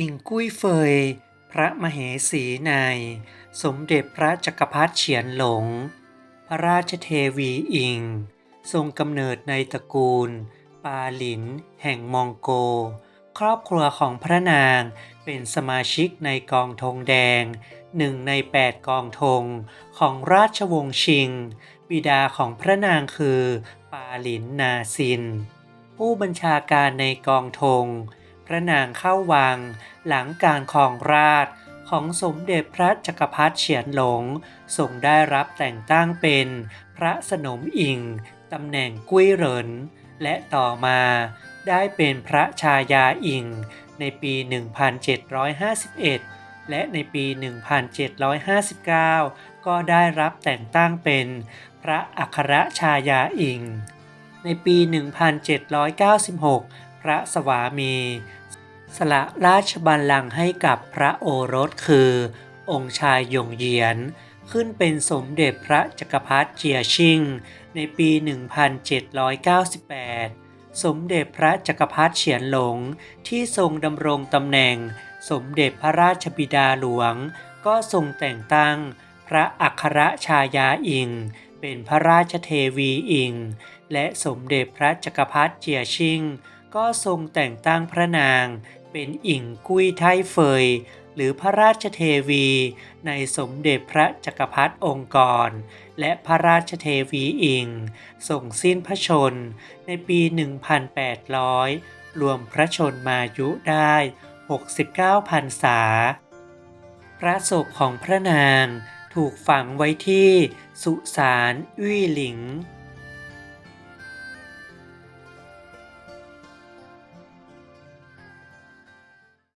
อิงกุ้ยเฟย พระมเหสีใน สมเด็จพระจักรพรรดิเฉียนหลง พระราชเทวีอิง ทรงกำเนิดในตระกูล ปาหลิน แห่งมองโก ครอบครัวของพระนางเป็นสมาชิกในกองธงแดงหนึ่งในแปดกองธงของราชวงศ์ชิง บิดาของพระนางคือ ปาหลินนาซิน ผู้บัญชาการในกองธง พระนางเข้าวัง หลังการครองราชของสมเด็จพระจักรพรรดิเฉียนหลงทรงได้รับแต่งตั้งเป็นพระสนมอิงตำแหน่งกุ้ยเหริน และต่อมาได้เป็นพระชายาอิงในปี 1751 และในปี 1759 ก็ได้รับแต่งตั้งเป็นพระอัครชายาอิง ในปี 1796 พระสวามี สละราชบัลลังก์ให้กับพระโอรสคือ องค์ชายยงเยียน ขึ้นเป็นสมเด็จพระจักรพรรดิเจียชิง ในปี 1798 สมเด็จพระจักรพรรดิเฉียนหลงที่ทรงดำรงตำแหน่ง สมเด็จพระราชบิดาหลวง ก็ทรงแต่งตั้งพระอัครชายาอิง เป็นพระราชเทวีอิง และสมเด็จพระจักรพรรดิเจียชิง ก็ทรงแต่งตั้งพระนาง เป็นอิงกุ้ยไทเฟย หรือพระราชเทวี ในสมเด็จพระจักรพรรดิองค์กร และพระราชเทวีอิงส่งสิ้นพระชน ในปี 1800 รวมพระชนมายุได้ 69พรรษา พระศพของพระนางถูกฝังไว้ที่สุสานอุ้ยหลิง